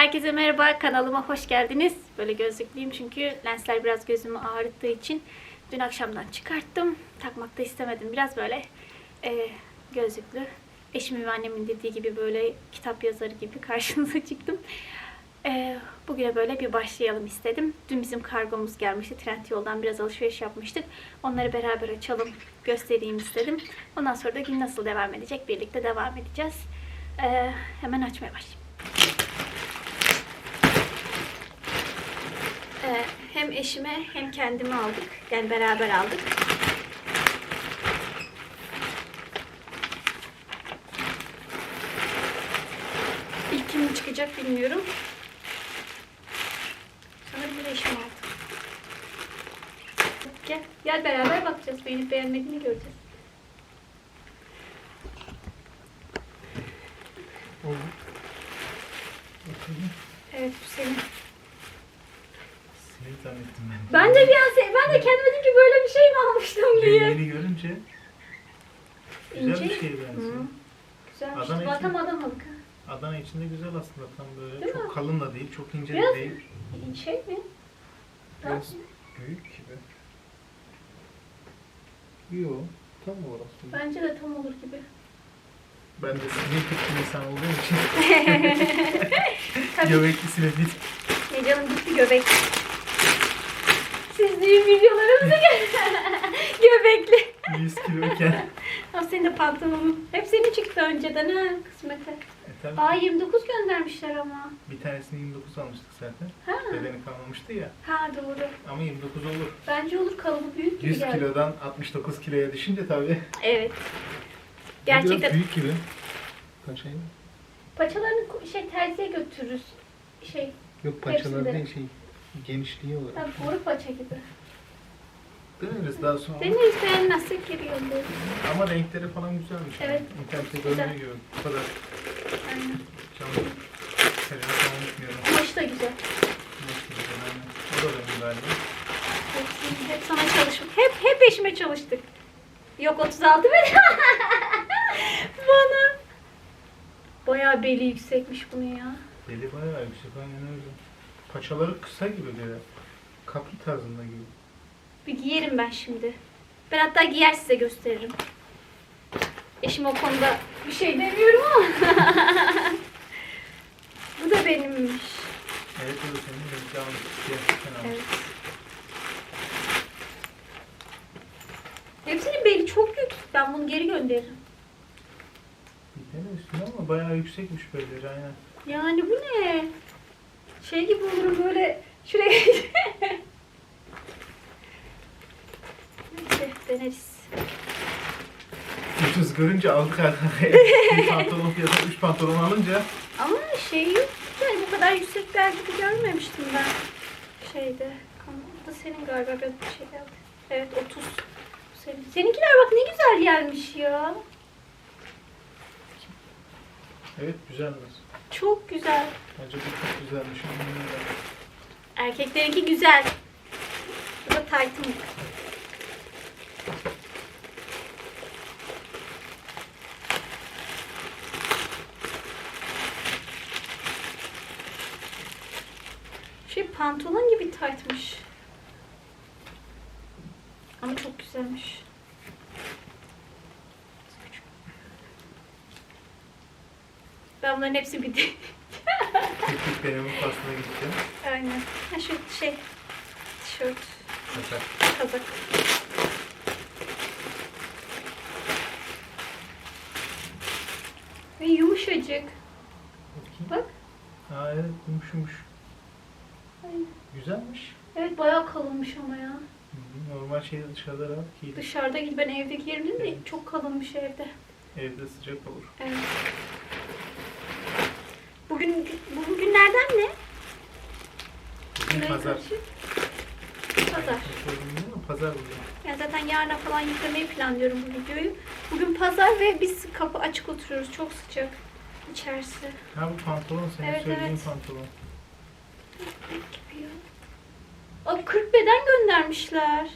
Herkese merhaba, kanalıma hoş geldiniz. Böyle gözlüklüyüm çünkü lensler biraz gözümü ağrıttığı için dün akşamdan çıkarttım. Takmak da istemedim. Biraz böyle e, gözlüklü. Eşimin ve annemin dediği gibi böyle kitap yazarı gibi karşınıza çıktım. E, bugüne böyle bir başlayalım istedim. Dün bizim kargomuz gelmişti. Trendyol'dan biraz alışveriş yapmıştık. Onları beraber açalım, göstereyim istedim. Ondan sonra da gün nasıl devam edecek birlikte devam edeceğiz. E, hemen açmaya başlayayım. Ee, hem eşime hem kendime aldık. Yani beraber aldık. İlk kim çıkacak bilmiyorum. Sanırım bir eşim aldı. Gel, gel beraber bakacağız. Beğenip beğenmediğini göreceğiz. Oldu. Bakalım. Evet bu senin. Seni zannettim ben. Ben de bir an se- ben de kendime dedim ki böyle bir şey mi almıştım diye. Görünce güzel İnce. bir şeye benziyor. Hı. Güzelmiş. Adana Adam için- adamalık. Adana içinde güzel aslında tam böyle. Değil çok mi? kalın da değil, çok ince Biraz- de değil. Şey mi? Biraz büyük gibi. Yo, tam orası. Bence de tam olur gibi. Ben de sinir bir insan olduğum için göbekli sinir bir Ne canım gitti göbek. Siz düğün videolarımızı gö- göbekli. 100 kiloyken. Ama senin de pantolonun. Hep senin çıktı önceden ha kısmete. E tabii Aa 29 göndermişler ama. bir tanesini 29 almıştık zaten. Ha. Bedeni kalmamıştı ya. Ha doğru. Ama 29 olur. Bence olur kalıbı büyük gibi 100 geldi. kilodan 69 kiloya düşünce tabii. Evet. Biraz Gerçekten büyük gibi. Paçayı paçalarını ko- şey terziye götürürüz. Şey, Yok paçalar Hepsinde. değil şey genişliği olarak. tabii boru paça gibi. Deneriz daha sonra. Deneriz beğenmezsek geri göndeririz. Ama renkleri falan güzelmiş. Evet. İnternette görünüyor gibi. Bu kadar Aynen. canlı. Serine falan gitmiyorum. Kumaşı da güzel. Nasıl güzel aynen. O da benim galiba. Hep, hep sana çalıştık. Hep hep eşime çalıştık. Yok 36 bin. Bana. Bayağı beli yüksekmiş bunun ya. Beli bayağı yüksek aynen öyle. Paçaları kısa gibi böyle. Kapri tarzında gibi. Bir giyerim ben şimdi. Ben hatta giyer size gösteririm. Eşim o konuda bir şey demiyorum ama. Bu da benimmiş. Evet o da senin renkli almış. Gerçekten almış. Evet. Hepsinin beli çok yüksek. Ben bunu geri gönderirim. Bir tane üstüne ama bayağı yüksekmiş belleri aynen. Yani bu ne? Şey gibi olurum böyle şuraya. Neyse deneriz. Ucuz görünce aldık arkaya. bir pantolon fiyatı 3 pantolon alınca Ama şey. Yani bu kadar yüksek bir gibi görmemiştim ben. Şeyde. Bu da senin galiba biraz bir şey geldi. Evet 30. Bu Senin. Seninkiler bak ne güzel gelmiş ya. evet güzelmiş. Çok güzel. Bence bu çok güzelmiş. Erkeklerinki güzel. Bu da taytım. Şey pantolon gibi taytmış. Ama çok güzelmiş. Ben bunların hepsi de. Teknik denemin pastına gideceğim. Aynen. Ha şu şey tişört, Kaçak. kazak. Ve yumuşacık. Bakayım. Bak. Aa evet yumuş yumuş. Aynen. Güzelmiş. Evet bayağı kalınmış ama ya. Hı hı, Normal şeyde dışarıda rahat giyilir. Dışarıda git ben evde giyerim dedim de Evet. çok kalınmış evde. Evde sıcak olur. Evet. Bugün bugün günlerden ne? Bugün pazar. Pazar. Pazar bugün. Yani zaten yarına falan yüklemeyi planlıyorum bu videoyu. Bugün pazar ve biz kapı açık oturuyoruz. Çok sıcak içerisi. Ha bu pantolon senin Evet, söylediğin evet. pantolon. ya. Aa, 40 beden göndermişler.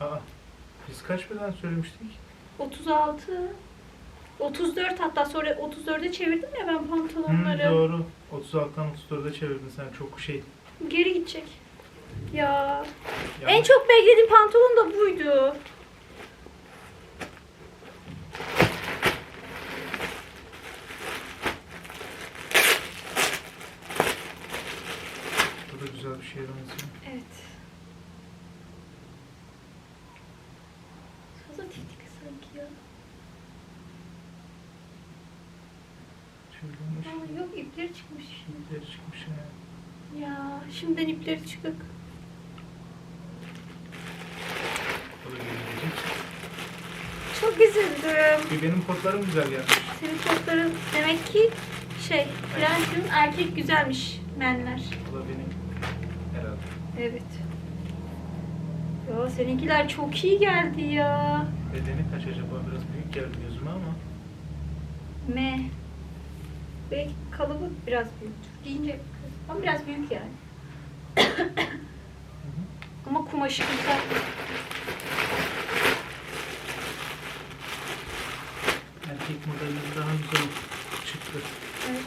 Aa biz kaç beden söylemiştik? 36. 34 hatta sonra 34'e çevirdim ya ben Hı, pantolonları. doğru. 36'dan 34'e çevirdin sen çok şey. Geri gidecek. Ya. En yanlış. çok beklediğim pantolon da buydu. Bu da güzel bir şeye benziyor. Evet. Fazla tiftik sanki ya. Şöyle olmuş. Aa, yok ipleri çıkmış. İpleri çıkmış ya. Ya şimdiden ipleri çıkık. O da gelecek. Çok üzüldüm. Bir benim potlarım güzel gelmiş. Senin topların demek ki şey, Fransız'ın erkek güzelmiş menler. Bu da benim herhalde. Evet. Ya seninkiler çok iyi geldi ya. Bedeni kaç acaba? Biraz büyük geldi gözüme ama. M. Belki kalıbı biraz büyüktür. Giyince ama biraz büyük yani. ama kumaşı güzel. Erkek modelleri daha güzel çıktı. Evet.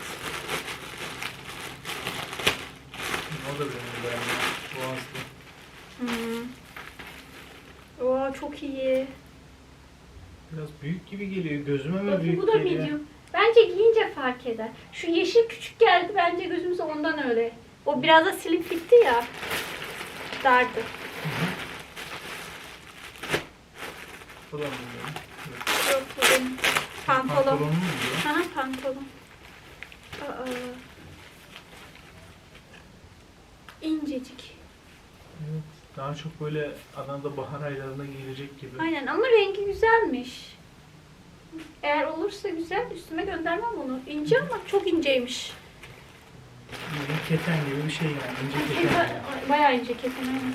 O da benim beğendim. Boğazlı. Hmm. Oo çok iyi. Biraz büyük gibi geliyor. Gözüme mi Bakın büyük bu da geliyor? medium. Bence giyince fark eder. Şu yeşil küçük geldi bence gözümüze ondan öyle. O biraz da slim fitti ya. Dardı. Bu da mı böyle? Evet. Yok bu benim. Pantolon. Mu diyor? Aha pantolon. Aa. İncecik. Evet. Daha çok böyle Adana'da bahar aylarında giyilecek gibi. Aynen ama rengi güzelmiş. Eğer olursa güzel üstüme göndermem onu. İnce ama çok inceymiş. Bildiğin keten gibi bir şey yani. İnce keten yani. Bayağı ince keten aynen.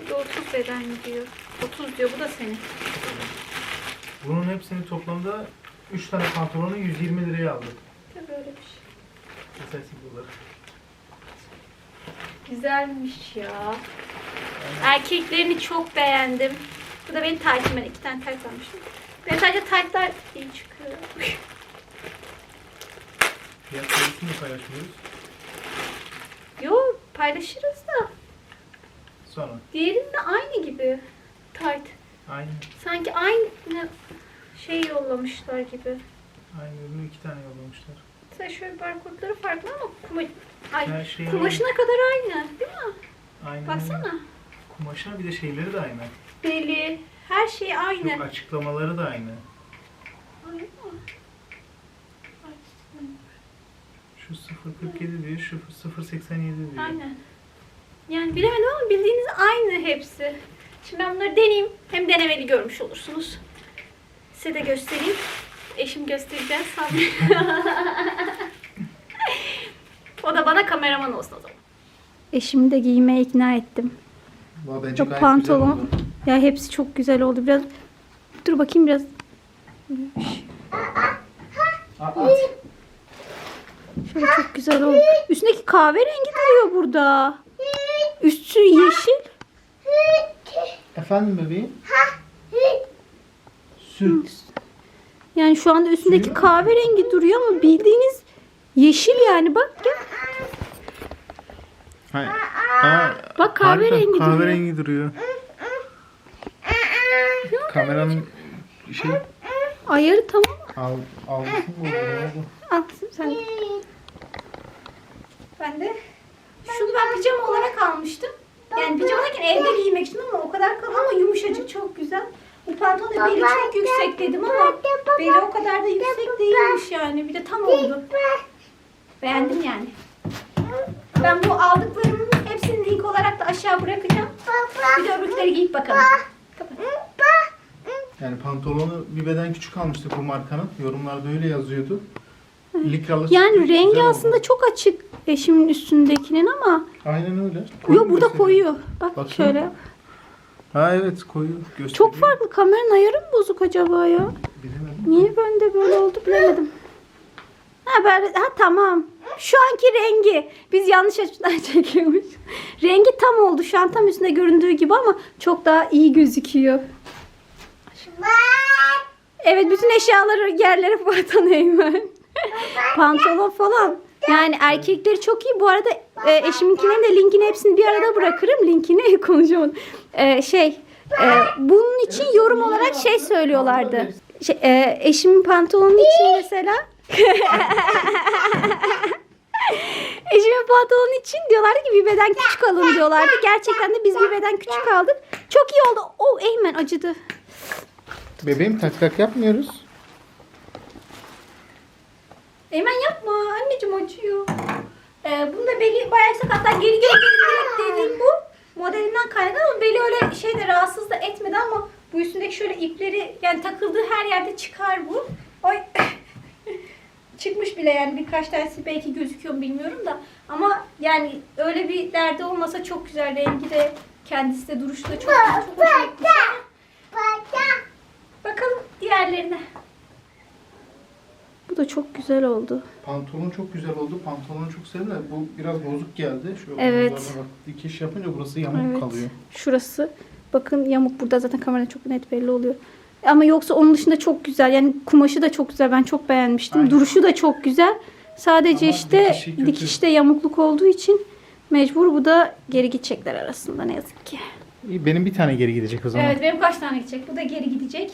Bu da 30 beden diyor. 30 diyor bu da senin. Bunun hepsini toplamda 3 tane pantolonu 120 liraya aldık. Tabii öyle bir şey. Olarak. Güzelmiş ya. Erkeklerini çok beğendim. Bu da benim taytım. Ben iki tane tayt almıştım. Ben sadece taytlar iyi çıkıyor. fiyat sayısını paylaşmıyoruz. Yo paylaşırız da. Sonra Diğerinde aynı gibi. Tayt. aynı Sanki aynı şey yollamışlar gibi. aynı ürünü iki tane yollamışlar. Mesela şöyle barkodları farklı ama kuma, ay, Her şey kumaşına kadar aynı değil mi? aynı. Baksana. Kumaşına bir de şeyleri de aynı. Beli, her şey aynı. Yok açıklamaları da aynı. Şu 0.47 diyor, şu 0.87 diyor. Aynen. Yani bilemedim ama bildiğiniz aynı hepsi. Şimdi ben bunları deneyeyim. Hem denemeli görmüş olursunuz. Size de göstereyim. Eşim göstereceğiz. Sabri. o da bana kameraman olsun o zaman. Eşimi de giymeye ikna ettim. Valla bence Çok pantolon. Ya hepsi çok güzel oldu. Biraz dur bakayım biraz. Şöyle çok güzel oldu. Üstündeki kahverengi duruyor burada. Üstü yeşil. Efendim bebeğim? Süt. Yani şu anda üstündeki kahverengi duruyor ama bildiğiniz yeşil yani bak ya. Hayır. Aa, Bak kahverengi duruyor. kahverengi duruyor. Kameranın şey Ayarı tamam. al algısı mı oldu? Ne oldu? Al sen. Ben de şunu ben pijama olarak almıştım. Yani pijama derken evde giymek için ama o kadar kalın ama yumuşacık çok güzel. Bu pantolonun beli çok yüksek dedim ama beli o kadar da yüksek değilmiş yani. Bir de tam oldu. Beğendim yani. Ben bu aldıklarımın hepsini link olarak da aşağı bırakacağım. Bir de öbürleri giyip bakalım. Yani pantolonu bir beden küçük almıştık bu markanın. Yorumlarda öyle yazıyordu. Likralı Yani rengi güzel oldu. aslında çok açık eşimin üstündekinin ama Aynen öyle. Yo Koyu burada gösteriyor. koyuyor. Bak Bakayım. şöyle. Ha evet koyu gösteriyor. Çok farklı. Kameranın ayarı mı bozuk acaba ya? Bilemedim. Niye bende böyle oldu bilemedim. Ha, böyle, ha tamam. Şu anki rengi. Biz yanlış açıdan çekiyormuş. Rengi tam oldu. Şu an tam üstünde göründüğü gibi ama çok daha iyi gözüküyor. Evet bütün eşyaları yerlere atan Eymen. Pantolon falan. Yani erkekleri çok iyi. Bu arada e, eşiminkinin de linkini hepsini bir arada bırakırım. Linkini konuşamadım. E, şey e, bunun için yorum olarak şey söylüyorlardı. Şey, e, eşimin pantolonu için mesela Eşimin pantolonu için diyorlardı ki bir beden küçük alın diyorlardı. Gerçekten de biz bir beden küçük aldık. Çok iyi oldu. O Eymen acıdı. Bebeğim tak tak yapmıyoruz. Eymen yapma. Anneciğim acıyor. Ee, bunda beli bayağı. Hatta geri geri geri direkt dediğim bu. Modelinden kaynaklı ama beli öyle şeyde rahatsız da etmedi ama bu üstündeki şöyle ipleri yani takıldığı her yerde çıkar bu. Oy. Çıkmış bile yani birkaç tanesi belki gözüküyor mu bilmiyorum da ama yani öyle bir derdi olmasa çok güzel rengi de kendisi de duruşu da çok çok gitmiş. Bakalım diğerlerine. Bu da çok güzel oldu. Pantolon çok güzel oldu. Pantolonu çok sevdim de bu biraz bozuk geldi. Şu Evet. omuzlarına bak, dikiş yapınca burası yamuk Evet. kalıyor. Şurası. Bakın yamuk burada zaten kamerada çok net belli oluyor. Ama yoksa onun dışında çok güzel. Yani kumaşı da çok güzel. Ben çok beğenmiştim. Aynen. Duruşu da çok güzel. Sadece Ama işte dikişi kötü. dikişte yamukluk olduğu için mecbur bu da geri gidecekler arasında ne yazık ki. Benim bir tane geri gidecek o zaman. Evet benim kaç tane gidecek? Bu da geri gidecek.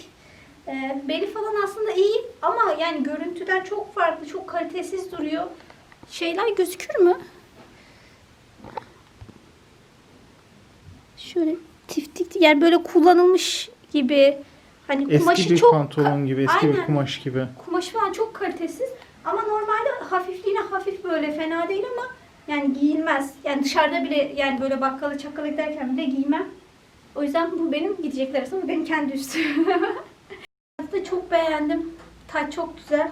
Ee, beli falan aslında iyi ama yani görüntüden çok farklı, çok kalitesiz duruyor. Şeyler gözükür mü? Şöyle tiftik yani böyle kullanılmış gibi. Hani kumaşı Eski bir çok pantolon gibi, eski bir Aynen. kumaş gibi. kumaşı falan çok kalitesiz. Ama normalde hafifliğine hafif böyle fena değil ama yani giyilmez. Yani dışarıda bile yani böyle bakkala çakkala giderken bile giymem. O yüzden bu benim gidecekler arasında benim kendi üstüm. da çok beğendim. Tayt çok güzel.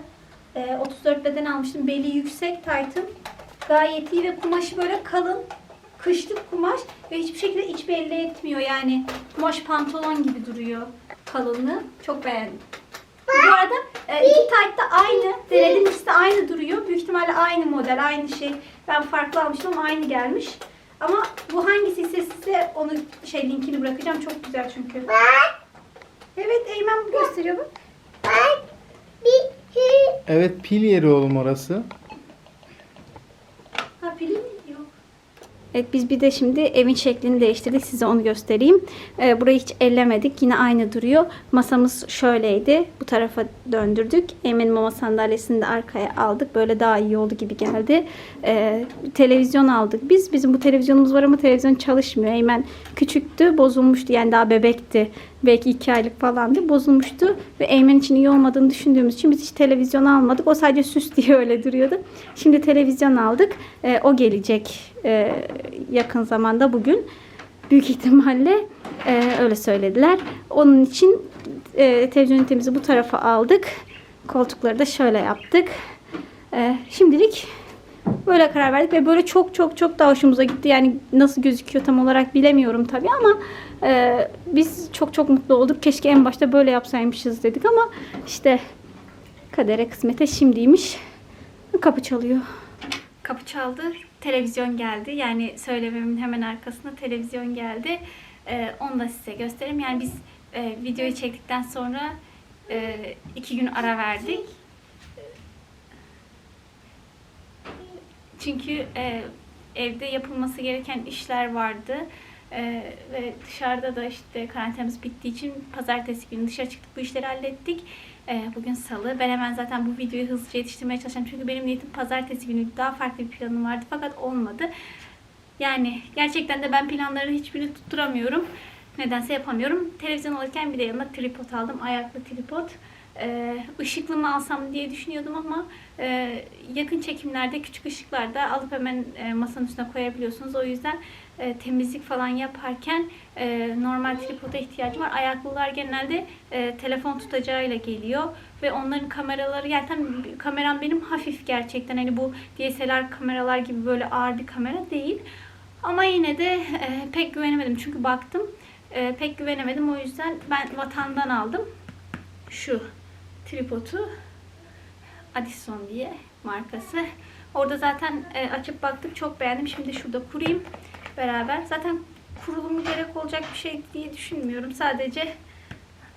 Ee, 34 beden almıştım. Beli yüksek taytım. Gayet iyi ve kumaşı böyle kalın. Kışlık kumaş ve hiçbir şekilde iç belli etmiyor. Yani kumaş pantolon gibi duruyor kalınlığı. Çok beğendim. Bu arada e, iki tayt da aynı. Denedim ikisi de aynı duruyor. Büyük ihtimalle aynı model, aynı şey. Ben farklı almıştım ama aynı gelmiş. Ama bu hangisi ise size onu şey linkini bırakacağım. Çok güzel çünkü. Evet Eymen bu gösteriyor bak. Evet pil yeri oğlum orası. Ha pili mi? Yok. Evet biz bir de şimdi evin şeklini değiştirdik. Size onu göstereyim. Ee, burayı hiç ellemedik. Yine aynı duruyor. Masamız şöyleydi. Bu tarafa döndürdük. Emin mama sandalyesini de arkaya aldık. Böyle daha iyi oldu gibi geldi. Ee, televizyon aldık biz. Bizim bu televizyonumuz var ama televizyon çalışmıyor. Eymen küçüktü. Bozulmuştu. Yani daha bebekti. Belki iki aylık falandı. Bozulmuştu. Ve Eymen için iyi olmadığını düşündüğümüz için biz hiç televizyon almadık. O sadece süs diye öyle duruyordu. Şimdi televizyon aldık. Ee, o gelecek e, yakın zamanda bugün. Büyük ihtimalle e, öyle söylediler. Onun için e, televizyon ünitemizi bu tarafa aldık. Koltukları da şöyle yaptık. E, şimdilik böyle karar verdik ve böyle çok çok çok daha hoşumuza gitti. Yani nasıl gözüküyor tam olarak bilemiyorum tabii ama e, biz çok çok mutlu olduk. Keşke en başta böyle yapsaymışız dedik ama işte kadere kısmete şimdiymiş. Kapı çalıyor. Kapı çaldı. Televizyon geldi. Yani söylememin hemen arkasında televizyon geldi. Ee, onu da size göstereyim. Yani biz e, videoyu çektikten sonra e, iki gün ara verdik. Çünkü e, evde yapılması gereken işler vardı. E, ve dışarıda da işte karantinamız bittiği için pazartesi günü dışarı çıktık. Bu işleri hallettik. E, bugün salı. Ben hemen zaten bu videoyu hızlıca yetiştirmeye çalışacağım. Çünkü benim niyetim pazartesi günü daha farklı bir planım vardı. Fakat olmadı. Yani gerçekten de ben planların hiçbirini tutturamıyorum. Nedense yapamıyorum. Televizyon alırken bir de yanına tripod aldım. Ayaklı tripod. Ee, ışıklı mı alsam diye düşünüyordum ama e, yakın çekimlerde küçük ışıklarda alıp hemen e, masanın üstüne koyabiliyorsunuz. O yüzden e, temizlik falan yaparken e, normal tripoda ihtiyacım var. Ayaklılar genelde e, telefon tutacağıyla geliyor ve onların kameraları yani tam kameram benim hafif gerçekten hani bu DSLR kameralar gibi böyle ağır bir kamera değil. Ama yine de e, pek güvenemedim çünkü baktım e, pek güvenemedim o yüzden ben vatandan aldım şu tripodu Addison diye markası. Orada zaten e, açıp baktık çok beğendim. Şimdi şurada kurayım beraber. Zaten kurulumu gerek olacak bir şey diye düşünmüyorum. Sadece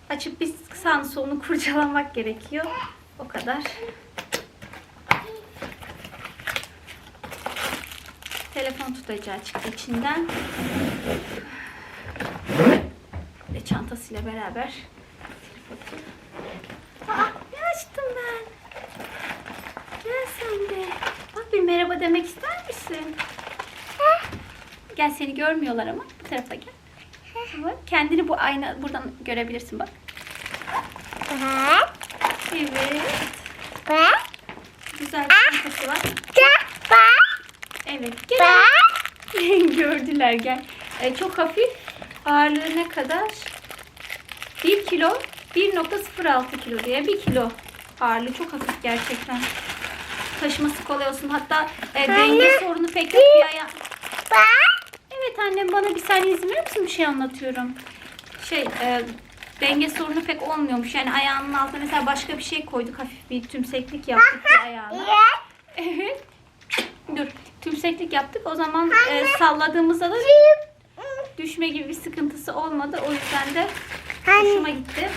açıp bir sağını solunu kurcalamak gerekiyor. O kadar. Telefon tutacağı çıktı içinden. Ve çantasıyla beraber. Aa, ne açtım ben? Gel sen de. Bak bir merhaba demek ister misin? Gel seni görmüyorlar ama bu tarafa gel. Bak, kendini bu ayna buradan görebilirsin bak. Bak. Evet. Bak. Güzel bir çantası var. Bak. Evet. Gel. Bak. Gördüler gel. Ee, çok hafif. Ağırlığı ne kadar? 1 kilo. 1.06 kilo diye 1 kilo ağırlığı çok hafif gerçekten. Taşıması kolay olsun. Hatta e, denge sorunu pek yok bir aya. Bak. Annem bana bir saniye izin verir misin? Bir şey anlatıyorum. Şey e, denge sorunu pek olmuyormuş. Yani ayağının altına mesela başka bir şey koyduk. Hafif bir tümseklik yaptık bir ayağına. Evet. Dur. Tümseklik yaptık. O zaman e, salladığımızda da düşme gibi bir sıkıntısı olmadı. O yüzden de hoşuma gitti.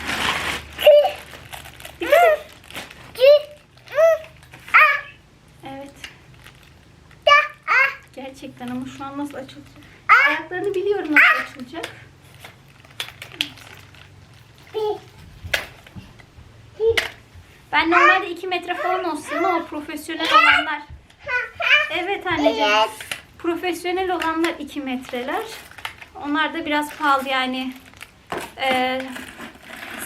Dikkat et. Evet. Gerçekten ama şu an nasıl açılacak? Ayaklarını biliyorum nasıl açılacak. Ben normalde 2 metre falan olsun ama profesyonel olanlar. Evet anneciğim. Profesyonel olanlar 2 metreler. Onlar da biraz pahalı yani. Ee,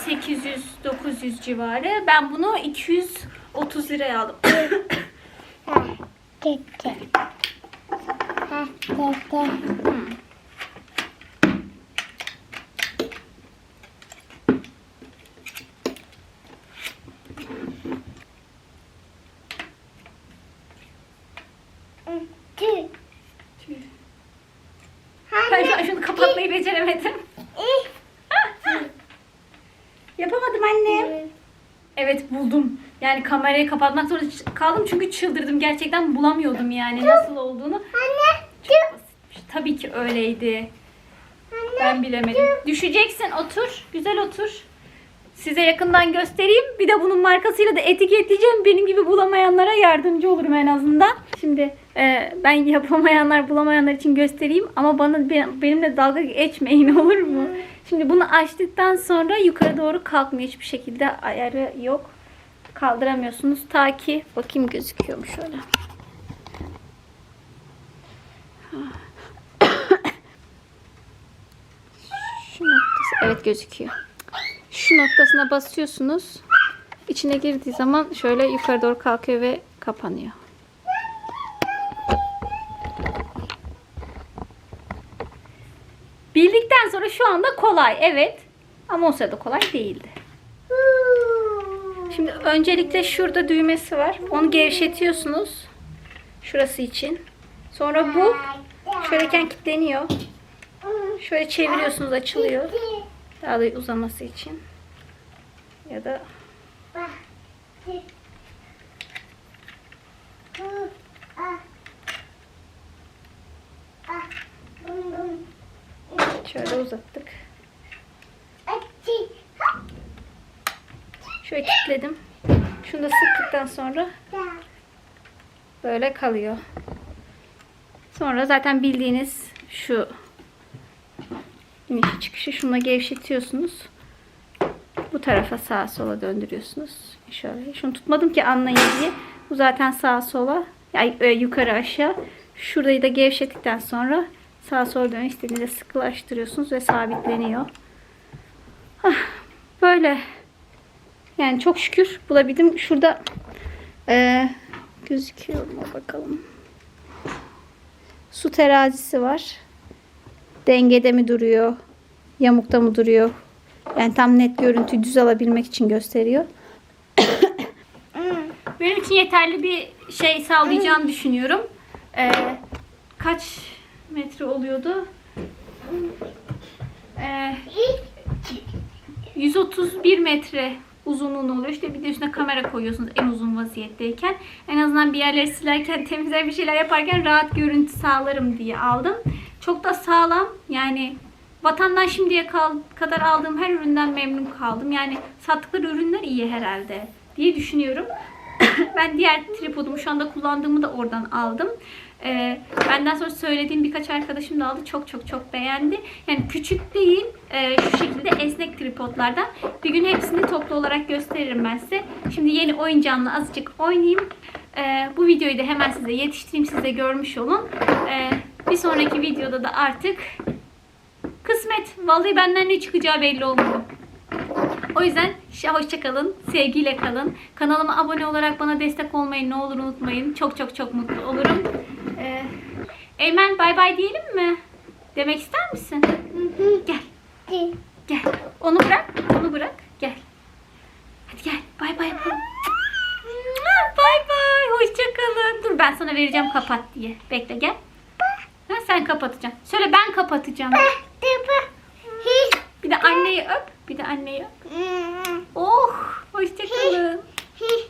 800-900 civarı. Ben bunu 230 liraya aldım. Gitti. Ha, gitti. Tüh. Ben şunu kapatmayı beceremedim. Yapamadım annem. Evet buldum. Yani kamerayı kapatmak zorunda kaldım çünkü çıldırdım. Gerçekten bulamıyordum yani nasıl olduğunu. Anne. Tabii ki öyleydi. Ben bilemedim. Düşeceksin otur. Güzel otur. Size yakından göstereyim. Bir de bunun markasıyla da etiketleyeceğim. Benim gibi bulamayanlara yardımcı olurum en azından. Şimdi e, ben yapamayanlar bulamayanlar için göstereyim. Ama bana be- benimle dalga geçmeyin olur mu? Şimdi bunu açtıktan sonra yukarı doğru kalkmıyor. Hiçbir şekilde ayarı yok. Kaldıramıyorsunuz. Ta ki bakayım gözüküyor mu şöyle. Şu noktası evet gözüküyor. Şu noktasına basıyorsunuz. İçine girdiği zaman şöyle yukarı doğru kalkıyor ve kapanıyor. Bildikten sonra şu anda kolay evet. Ama o sırada kolay değildi. Şimdi öncelikle şurada düğmesi var. Onu gevşetiyorsunuz. Şurası için. Sonra bu şöyleken kilitleniyor. Şöyle çeviriyorsunuz açılıyor. Daha da uzaması için. Ya da şöyle uzattık. Şöyle kilitledim. Şunu da sıktıktan sonra böyle kalıyor. Sonra zaten bildiğiniz şu inişi çıkışı şuna gevşetiyorsunuz. Bu tarafa sağa sola döndürüyorsunuz. Şöyle. Şunu tutmadım ki anlayın diye. Bu zaten sağa sola. Yani e, yukarı aşağı. Şurayı da gevşettikten sonra sağa sola dön istediğinizde sıkılaştırıyorsunuz ve sabitleniyor. Ah, böyle. Yani çok şükür bulabildim. Şurada e, gözüküyor mu bakalım. Su terazisi var. Dengede mi duruyor? Yamukta mı duruyor? Yani tam net görüntüyü düz alabilmek için gösteriyor. Benim için yeterli bir şey sağlayacağını düşünüyorum. Ee, kaç metre oluyordu? Ee, 131 metre uzunluğunu oluyor. İşte bir de üstüne kamera koyuyorsunuz en uzun vaziyetteyken. En azından bir yerleri silerken, temizler bir şeyler yaparken rahat görüntü sağlarım diye aldım. Çok da sağlam. Yani Vatandan şimdiye kadar aldığım her üründen memnun kaldım. Yani sattıkları ürünler iyi herhalde diye düşünüyorum. ben diğer tripodumu şu anda kullandığımı da oradan aldım. Ee, benden sonra söylediğim birkaç arkadaşım da aldı. Çok çok çok beğendi. Yani küçük değil, e, şu şekilde esnek tripodlardan. Bir gün hepsini toplu olarak gösteririm ben size. Şimdi yeni oyuncağımla azıcık oynayayım. Ee, bu videoyu da hemen size yetiştireyim. Siz de görmüş olun. Ee, bir sonraki videoda da artık kısmet. Vallahi benden ne çıkacağı belli olmuyor. O yüzden hoşça kalın, sevgiyle kalın. Kanalıma abone olarak bana destek olmayı ne olur unutmayın. Çok çok çok mutlu olurum. Ee, Eymen bay bay diyelim mi? Demek ister misin? Gel, gel. Onu bırak, onu bırak. Gel. Hadi gel, bay bay. Bay bay, hoşça kalın. Dur ben sana vereceğim kapat diye. Bekle gel. Ha, sen kapatacaksın. Söyle ben kapatacağım. Hi. Bir de anneyi öp. Bir de anneyi öp. Hmm. Oh, hoşça kalın. Hi.